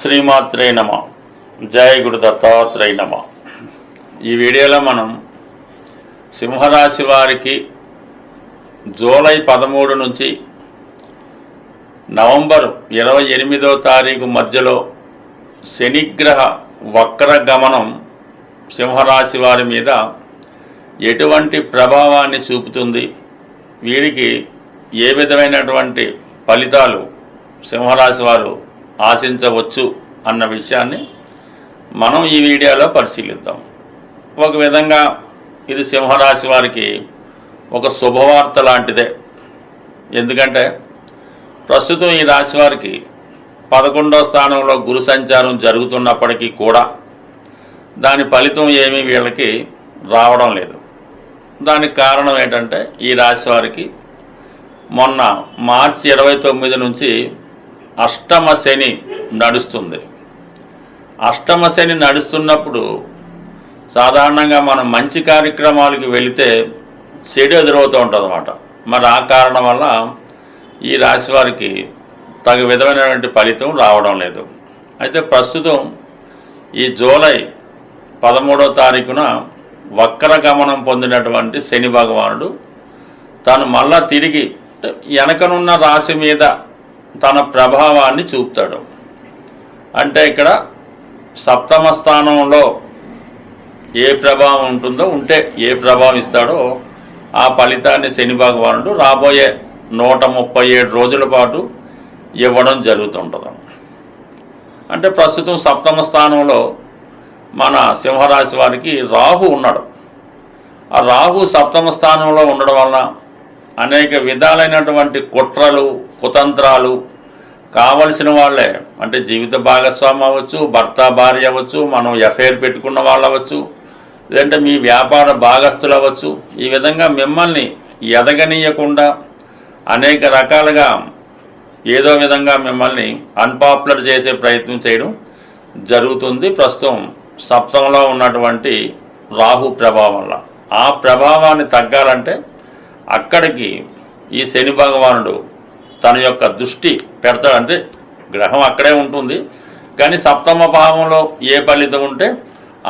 శ్రీమాత్రే నమ. జయ గురు దత్తాత్రేయ నమ. ఈ వీడియోలో మనం సింహరాశి వారికి జూలై పదమూడు నుంచి నవంబర్ ఇరవై ఎనిమిదో తారీఖు మధ్యలో శనిగ్రహ వక్ర గమనం సింహరాశి వారి మీద ఎటువంటి ప్రభావాన్ని చూపుతుంది వీరికి ఏ విధమైనటువంటి ఫలితాలు సింహరాశి వారు ఆశించవచ్చు అన్న విషయాన్ని మనం ఈ వీడియోలో పరిశీలిద్దాం. ఒక విధంగా ఇది సింహరాశి వారికి ఒక శుభవార్త లాంటిదే. ఎందుకంటే ప్రస్తుతం ఈ రాశి వారికి పదకొండో స్థానంలో గురు సంచారం జరుగుతున్నప్పటికీ కూడా దాని ఫలితం ఏమీ వీళ్ళకి రావడం లేదు. దానికి కారణం ఏంటంటే ఈ రాశి వారికి మొన్న మార్చి ఇరవై తొమ్మిది నుంచి అష్టమ శని నడుస్తుంది. అష్టమ శని నడుస్తున్నప్పుడు సాధారణంగా మనం మంచి కార్యక్రమాలకి వెళితే చెడు ఎదురవుతూ ఉంటుంది అనమాట మరి ఆ కారణం వల్ల ఈ రాశి వారికి తగు విధమైనటువంటి ఫలితం రావడం లేదు. అయితే ప్రస్తుతం ఈ జూలై పదమూడో తారీఖున వక్ర గమనం పొందినటువంటి శని భగవానుడు తను మళ్ళా తిరిగి వెనకనున్న రాశి మీద తన ప్రభావాన్ని చూపుతాడు. అంటే ఇక్కడ సప్తమ స్థానంలో ఏ ప్రభావం ఉంటుందో ఉంటే ఏ ప్రభావం ఇస్తాడో ఆ ఫలితాన్ని శని భగవానుడు రాబోయే నూట ముప్పై ఏడు రోజుల పాటు ఇవ్వడం జరుగుతుంటుంది. అంటే ప్రస్తుతం సప్తమ స్థానంలో మన సింహరాశి వారికి రాహు ఉన్నాడు. ఆ రాహు సప్తమ స్థానంలో ఉండడం వలన అనేక విధాలైనటువంటి కుట్రలు కుతంత్రాలు కావలసిన వాళ్ళే. అంటే జీవిత భాగస్వామి అవ్వచ్చు భర్త భార్య అవ్వచ్చు మనం ఎఫ్ఐఆర్ పెట్టుకున్న వాళ్ళు అవ్వచ్చు లేదంటే మీ వ్యాపార భాగస్తులు అవ్వచ్చు. ఈ విధంగా మిమ్మల్ని ఎదగనీయకుండా అనేక రకాలుగా ఏదో విధంగా మిమ్మల్ని అన్పాపులర్ చేసే ప్రయత్నం చేయడం జరుగుతుంది. ప్రస్తుతం సప్తంలో ఉన్నటువంటి రాహు ప్రభావంలో ఆ ప్రభావాన్ని తగ్గాలంటే అక్కడికి ఈ శని భగవానుడు తన యొక్క దృష్టి పెడతాడు అంటే గ్రహం అక్కడే ఉంటుంది. కానీ సప్తమ భావంలో ఏ ఫలితం ఉంటే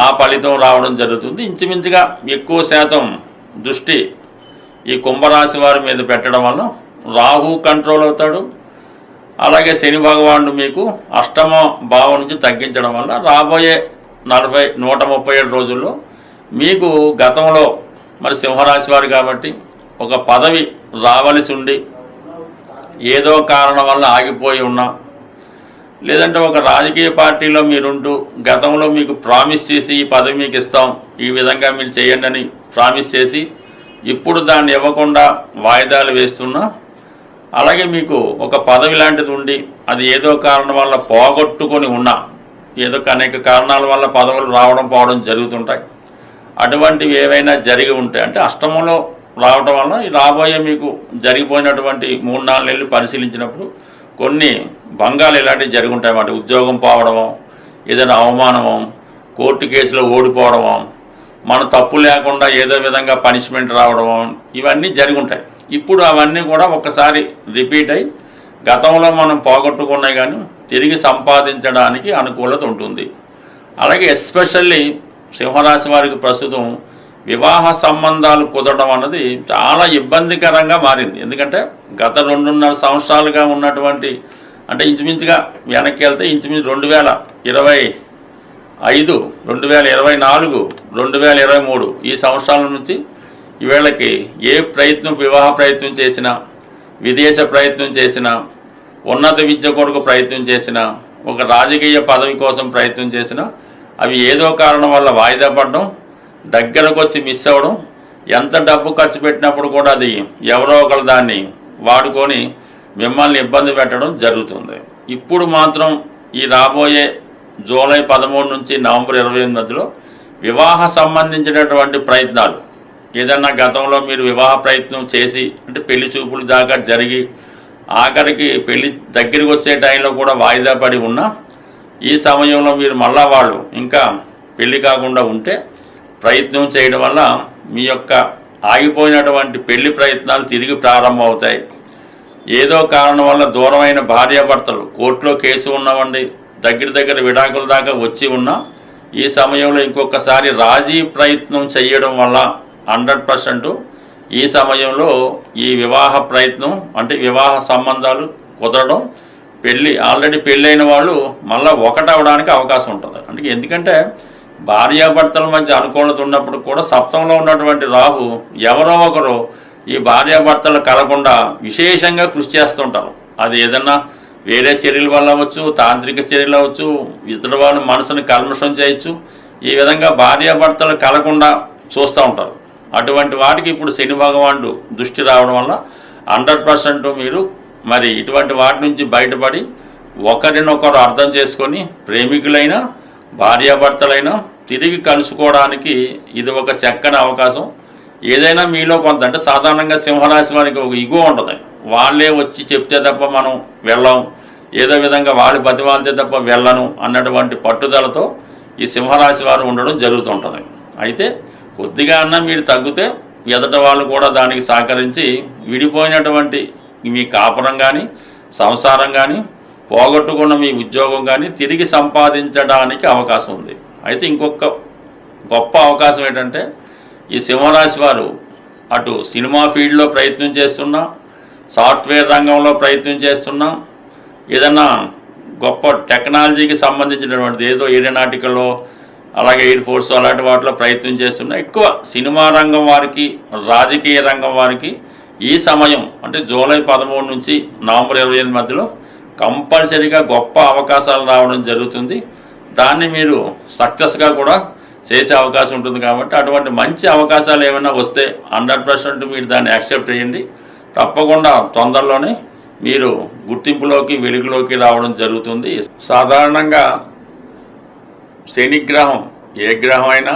ఆ ఫలితం రావడం జరుగుతుంది. ఇంచుమించుగా ఎక్కువ శాతం దృష్టి ఈ కుంభరాశి వారి మీద పెట్టడం వల్ల రాహు కంట్రోల్ అవుతాడు. అలాగే శని భగవానుడు మీకు అష్టమ భావం నుంచి తగ్గించడం వల్ల రాబోయే నలభై నూట ముప్పై ఏడు రోజుల్లో మీకు గతంలో మరి సింహరాశి వారు కాబట్టి ఒక పదవి రావలసి ఉండి ఏదో కారణం వల్ల ఆగిపోయి ఉన్నా. లేదంటే ఒక రాజకీయ పార్టీలో మీరుంటూ గతంలో మీకు ప్రామిస్ చేసి ఈ పదవి మీకు ఇస్తాం ఈ విధంగా మీరు చేయండి అని ప్రామిస్ చేసి ఇప్పుడు దాన్ని ఇవ్వకుండా వాయిదాలు వేస్తున్నా అలాగే మీకు ఒక పదవి లాంటిది ఉండి అది ఏదో కారణం వల్ల పోగొట్టుకొని ఉన్నా ఏదో అనేక కారణాల వల్ల పదవులు రావడం పోవడం జరుగుతుంటాయి. అటువంటివి ఏవైనా జరిగి ఉంటాయి అంటే అష్టమంలో రావటం వల్ల ఈ రాబోయే మీకు జరిగిపోయినటువంటి మూడు నాలుగు నెలలు పరిశీలించినప్పుడు కొన్ని భంగాలు ఇలాంటివి జరిగి అన్నమాట. ఉద్యోగం పోవడము ఏదైనా అవమానము కోర్టు కేసులో ఓడిపోవడము మన తప్పు లేకుండా ఏదో విధంగా పనిష్మెంట్ రావడం ఇవన్నీ జరుగుంటాయి. ఇప్పుడు అవన్నీ కూడా ఒకసారి రిపీట్ అయి గతంలో మనం పోగొట్టుకున్నాయి కానీ తిరిగి సంపాదించడానికి అనుకూలత ఉంటుంది. అలాగే ఎస్పెషల్లీ సింహరాశి వారికి ప్రస్తుతం వివాహ సంబంధాలు కుదరడం అన్నది చాలా ఇబ్బందికరంగా మారింది. ఎందుకంటే గత రెండున్నర సంవత్సరాలుగా ఉన్నటువంటి అంటే ఇంచుమించుగా వెనక్కి వెళ్తే ఇంచుమించు రెండు వేల ఇరవై ఐదు రెండు వేల ఇరవై నాలుగు రెండు వేల ఇరవై మూడు ఈ సంవత్సరాల నుంచి ఈవేళకి ఏ ప్రయత్నం వివాహ ప్రయత్నం చేసినా విదేశ ప్రయత్నం చేసినా ఉన్నత విద్య కొరకు ప్రయత్నం చేసినా ఒక రాజకీయ పదవి కోసం ప్రయత్నం చేసినా అవి ఏదో కారణం వల్ల వాయిదా పడడం దగ్గరకు వచ్చి మిస్ అవ్వడం ఎంత డబ్బు ఖర్చు పెట్టినప్పుడు కూడా అది ఎవరో ఒకరు దాన్ని వాడుకొని మిమ్మల్ని ఇబ్బంది పెట్టడం జరుగుతుంది. ఇప్పుడు మాత్రం ఈ రాబోయే జూలై పదమూడు నుంచి నవంబర్ ఇరవై ఎనిమిది వివాహ సంబంధించినటువంటి ప్రయత్నాలు ఏదన్నా గతంలో మీరు వివాహ ప్రయత్నం చేసి అంటే పెళ్ళి చూపులు దాకా జరిగి ఆఖరికి పెళ్ళి దగ్గరికి వచ్చే టైంలో కూడా వాయిదా పడి ఉన్నా ఈ సమయంలో మీరు మళ్ళా వాళ్ళు ఇంకా పెళ్ళి కాకుండా ఉంటే ప్రయత్నం చేయడం వల్ల మీ యొక్క ఆగిపోయినటువంటి పెళ్ళి ప్రయత్నాలు తిరిగి ప్రారంభం అవుతాయి ఏదో కారణం వల్ల దూరమైన భార్యాభర్తలు కోర్టులో కేసు ఉన్నవండి దగ్గర దగ్గర విడాకుల దాకా వచ్చి ఉన్నా ఈ సమయంలో ఇంకొకసారి రాజీ ప్రయత్నం చేయడం వల్ల హండ్రెడ్ పర్సెంట్ ఈ సమయంలో ఈ వివాహ ప్రయత్నం అంటే వివాహ సంబంధాలు కుదరడం పెళ్ళి ఆల్రెడీ పెళ్ళైన వాళ్ళు మళ్ళీ ఒకటవడానికి అవకాశం ఉంటుంది. అంటే ఎందుకంటే భార్యాభర్తల మధ్య అనుకూలత ఉన్నప్పుడు కూడా సప్తంలో ఉన్నటువంటి రాహు ఎవరో ఒకరు ఈ భార్యాభర్తలు కలగకుండా విశేషంగా కృషి చేస్తుంటారు. అది ఏదన్నా వేరే చర్యల వల్ల అవ్వచ్చు తాంత్రిక చర్యలు అవ్వచ్చు ఇతర వాళ్ళ మనసుని కల్మషం చేయొచ్చు ఈ విధంగా భార్యాభర్తలు కలగకుండా చూస్తూ ఉంటారు. అటువంటి వాటికి ఇప్పుడు శని భగవానుడు దృష్టి రావడం వల్ల హండ్రెడ్ పర్సెంట్ మీరు మరి ఇటువంటి వాటి నుంచి బయటపడి ఒకరినొకరు అర్థం చేసుకొని ప్రేమికులైనా భార్యాభర్తలైనా తిరిగి కలుసుకోవడానికి ఇది ఒక చక్కని అవకాశం. ఏదైనా మీలో కొంత అంటే సాధారణంగా సింహరాశి వారికి ఒక ఇగో ఉంటుంది. వాళ్ళే వచ్చి చెప్తే తప్ప మనం వెళ్ళాం. ఏదో విధంగా వాళ్ళు బతిమాలితే తప్ప వెళ్ళను అన్నటువంటి పట్టుదలతో ఈ సింహరాశి వారు ఉండడం జరుగుతుంటుంది. అయితే కొద్దిగా అన్నా మీరు తగ్గితే ఎదట వాళ్ళు కూడా దానికి సహకరించి విడిపోయినటువంటి మీ కాపురం కానీ సంసారం కానీ పోగొట్టుకున్న మీ ఉద్యోగం కానీ తిరిగి సంపాదించడానికి అవకాశం ఉంది. అయితే ఇంకొక గొప్ప అవకాశం ఏంటంటే ఈ సింహరాశి వారు అటు సినిమా ఫీల్డ్లో ప్రయత్నం చేస్తున్నా సాఫ్ట్వేర్ రంగంలో ప్రయత్నం చేస్తున్నా ఏదన్నా గొప్ప టెక్నాలజీకి సంబంధించినటువంటిది ఏదో ఏరోనాటికల్లో అలాగే ఎయిర్ ఫోర్స్ అలాంటి వాటిలో ప్రయత్నం చేస్తున్నా ఎక్కువ సినిమా రంగం వారికి రాజకీయ రంగం వారికి ఈ సమయం అంటే జూలై పదమూడు నుంచి నవంబర్ ఇరవై ఎనిమిది మధ్యలో కంపల్సరీగా గొప్ప అవకాశాలు రావడం జరుగుతుంది. దాన్ని మీరు సక్సెస్గా కూడా చేసే అవకాశం ఉంటుంది కాబట్టి అటువంటి మంచి అవకాశాలు ఏమైనా వస్తే హండ్రెడ్ పర్సెంట్ మీరు దాన్ని యాక్సెప్ట్ చేయండి. తప్పకుండా తొందరలోనే మీరు గుర్తింపులోకి వెలుగులోకి రావడం జరుగుతుంది. సాధారణంగా శనిగ్రహం ఏ గ్రహం అయినా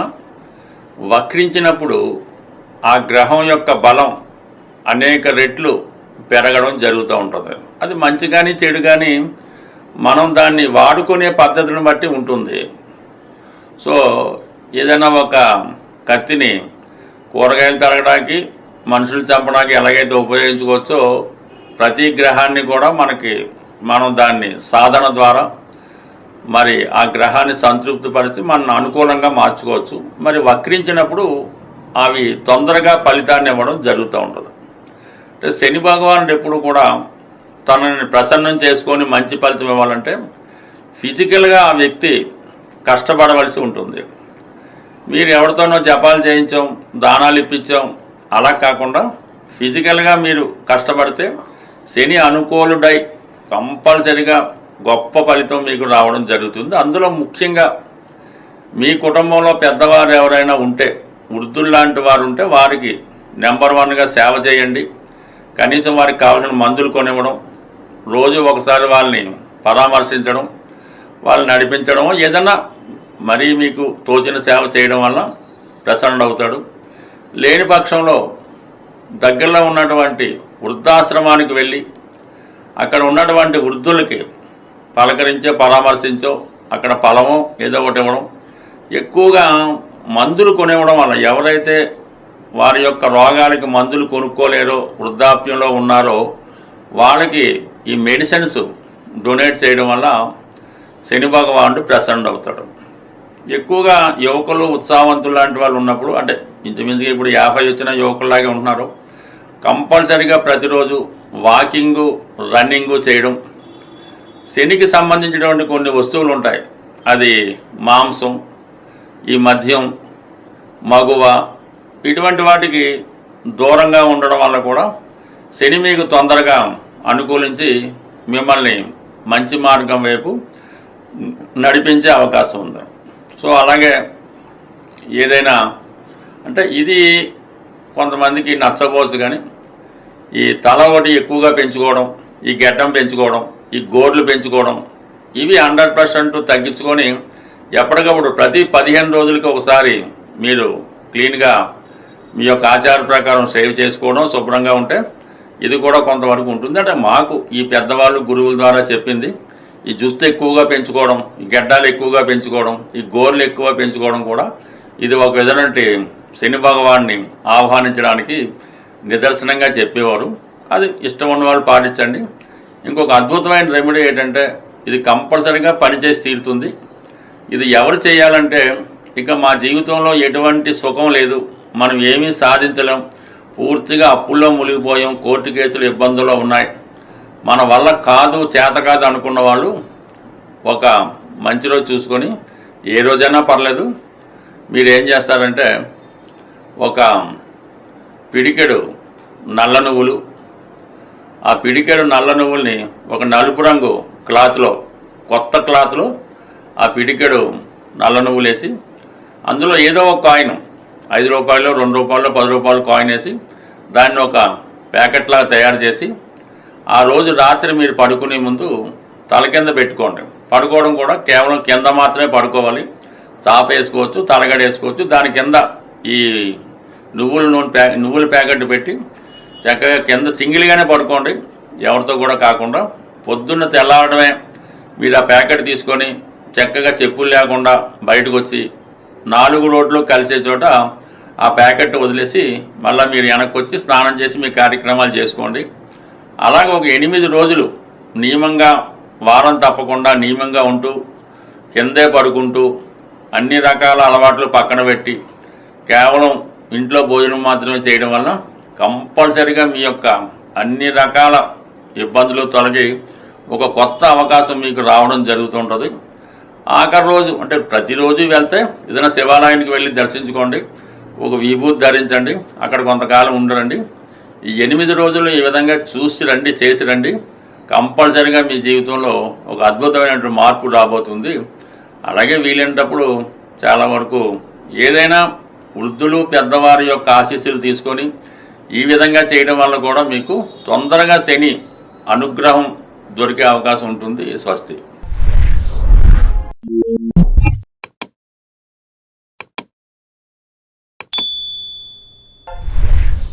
వక్రించినప్పుడు ఆ గ్రహం యొక్క బలం అనేక రెట్లు పెరగడం జరుగుతూ ఉంటుంది. అది మంచి కానీ చెడు కానీ మనం దాన్ని వాడుకునే పద్ధతిని బట్టి ఉంటుంది. సో ఏదైనా ఒక కత్తిని కూరగాయలు తరగడానికి మనుషులు చంపడానికి ఎలాగైతే ఉపయోగించుకోవచ్చో ప్రతి గ్రహాన్ని కూడా మనకి మనం దాన్ని సాధన ద్వారా మరి ఆ గ్రహాన్ని సంతృప్తిపరిచి మన అనుకూలంగా మార్చుకోవచ్చు. మరి వక్రించినప్పుడు అవి తొందరగా ఫలితాన్ని ఇవ్వడం జరుగుతూ ఉంటుంది. అంటే శని భగవానుడు ఎప్పుడు కూడా తనని ప్రసన్నం చేసుకొని మంచి ఫలితం ఇవ్వాలంటే ఫిజికల్గా ఆ వ్యక్తి కష్టపడవలసి ఉంటుంది. మీరు ఎవరితోనో జపాలు చేయించాం దానాలు ఇప్పించాం అలా కాకుండా ఫిజికల్గా మీరు కష్టపడితే శని అనుకూలుడై కంపల్సరిగా గొప్ప ఫలితం మీకు రావడం జరుగుతుంది. అందులో ముఖ్యంగా మీ కుటుంబంలో పెద్దవారు ఎవరైనా ఉంటే వృద్ధులు లాంటి వారు ఉంటే వారికి నెంబర్ వన్గా సేవ చేయండి. కనీసం వారికి కావాల్సిన మందులు కొనివ్వడం రోజు ఒకసారి వాళ్ళని పరామర్శించడం వాళ్ళని నడిపించడం ఏదన్నా మరీ మీకు తోచిన సేవ చేయడం వల్ల ప్రసన్నుడు అవుతాడు లేని పక్షంలో దగ్గరలో ఉన్నటువంటి వృద్ధాశ్రమానికి వెళ్ళి అక్కడ ఉన్నటువంటి వృద్ధులకి పలకరించో పరామర్శించో అక్కడ ఫలమో ఏదో ఒకటి ఇవ్వడం. ఎక్కువగా మందులు కొనివ్వడం వల్ల ఎవరైతే వారి యొక్క రోగాలకి మందులు కొనుక్కోలేరో వృద్ధాప్యంలో ఉన్నారో వాళ్ళకి ఈ మెడిసిన్స్ డొనేట్ చేయడం వల్ల శని భగవానుడు ప్రసన్నుడు అవుతాడు. ఎక్కువగా యువకులు ఉత్సాహవంతులు లాంటి వాళ్ళు ఉన్నప్పుడు అంటే ఇంచుమించుగా ఇప్పుడు యాభై వచ్చిన యువకుల్లాగే ఉంటున్నారు. కంపల్సరీగా ప్రతిరోజు వాకింగు రన్నింగు చేయడం. శనికి సంబంధించినటువంటి కొన్ని వస్తువులు ఉంటాయి. అది మాంసం ఈ మద్యం మగువ ఇటువంటి వాటికి దూరంగా ఉండడం వల్ల కూడా శని మీకు తొందరగా అనుకూలించి మిమ్మల్ని మంచి మార్గం వైపు నడిపించే అవకాశం ఉంది. సో అలాగే ఏదైనా అంటే ఇది కొంతమందికి నచ్చబోచ్చు కానీ ఈ తల ఒకటి ఎక్కువగా పెంచుకోవడం ఈ గడ్డం పెంచుకోవడం ఈ గోర్లు పెంచుకోవడం ఇవి హండ్రెడ్ పర్సెంట్ తగ్గించుకొని ఎప్పటికప్పుడు ప్రతి పదిహేను రోజులకి ఒకసారి మీరు క్లీన్గా మీ యొక్క ఆచార ప్రకారం సేవ్ చేసుకోవడం శుభ్రంగా ఉంటే ఇది కూడా కొంతవరకు ఉంటుంది. అంటే మాకు ఈ పెద్దవాళ్ళు గురువుల ద్వారా చెప్పింది ఈ జుత్తు ఎక్కువగా పెంచుకోవడం ఈ గడ్డాలు ఎక్కువగా పెంచుకోవడం ఈ గోర్లు ఎక్కువ పెంచుకోవడం కూడా ఇది ఒక విధమైనటువంటి శని భగవాన్ని ఆహ్వానించడానికి నిదర్శనంగా చెప్పేవారు. అది ఇష్టం ఉన్న వాళ్ళు పాటించండి. ఇంకొక అద్భుతమైన రెమెడీ ఏంటంటే ఇది కంపల్సరీగా పనిచేసి తీరుతుంది. ఇది ఎవరు చేయాలంటే ఇక మా జీవితంలో ఎటువంటి సుఖం లేదు. మనం ఏమీ సాధించలేం. పూర్తిగా అప్పుల్లో మునిగిపోయాం కోర్టు కేసులు ఇబ్బందుల్లో ఉన్నాయి. మన వల్ల కాదు చేత కాదు అనుకున్న వాళ్ళు ఒక మంచి రోజు చూసుకొని ఏ రోజైనా పర్లేదు. మీరు ఏం చేస్తారంటే ఒక పిడికెడు నల్ల నువ్వులు ఆ పిడికెడు నల్ల నువ్వుల్ని ఒక నలుపు రంగు క్లాత్లో కొత్త క్లాత్లో ఆ పిడికెడు నల్ల నువ్వులు వేసి అందులో ఏదో ఒక కాయిన్ ఐదు రూపాయలు రెండు రూపాయలు పది రూపాయలు కాయిన్ వేసి దాన్ని ఒక ప్యాకెట్లా తయారు చేసి ఆ రోజు రాత్రి మీరు పడుకునే ముందు తల కింద పెట్టుకోండి. పడుకోవడం కూడా కేవలం కింద మాత్రమే పడుకోవాలి. చాప వేసుకోవచ్చు తలగడ వేసుకోవచ్చు. దాని కింద ఈ నువ్వుల నూనె ప్యా నువ్వుల ప్యాకెట్ పెట్టి చక్కగా కింద సింగిల్గానే పడుకోండి. ఎవరితో కూడా కాకుండా పొద్దున్న తెల్లవారడమే మీరు ఆ ప్యాకెట్ తీసుకొని చక్కగా చెప్పులు లేకుండా బయటకు వచ్చి నాలుగు రోడ్లు కలిసే చోట ఆ ప్యాకెట్ వదిలేసి మళ్ళీ మీరు వెనక్కి వచ్చి స్నానం చేసి మీ కార్యక్రమాలు చేసుకోండి. అలాగే ఒక ఎనిమిది రోజులు నియమంగా వారం తప్పకుండా నియమంగా ఉంటూ కిందే పడుకుంటూ అన్ని రకాల అలవాట్లు పక్కన పెట్టి కేవలం ఇంట్లో భోజనం మాత్రమే చేయడం వల్ల కంపల్సరిగా మీ యొక్క అన్ని రకాల ఇబ్బందులు తొలగి ఒక కొత్త అవకాశం మీకు రావడం జరుగుతుంటుంది. ఆఖరి రోజు అంటే ప్రతిరోజు వెళ్తే ఏదైనా శివాలయానికి వెళ్ళి దర్శించుకోండి ఒక విభూతి ధరించండి అక్కడ కొంతకాలం ఉండరండి. ఈ ఎనిమిది రోజులు ఈ విధంగా చూసి రండి చేసి రండి. కంపల్సరిగా మీ జీవితంలో ఒక అద్భుతమైనటువంటి మార్పు రాబోతుంది. అలాగే వీలైనప్పుడు చాలా వరకు ఏదైనా వృద్ధులు పెద్దవారి యొక్క ఆశీస్సులు తీసుకొని ఈ విధంగా చేయడం వల్ల కూడా మీకు తొందరగా శని అనుగ్రహం దొరికే అవకాశం ఉంటుంది స్వస్తి.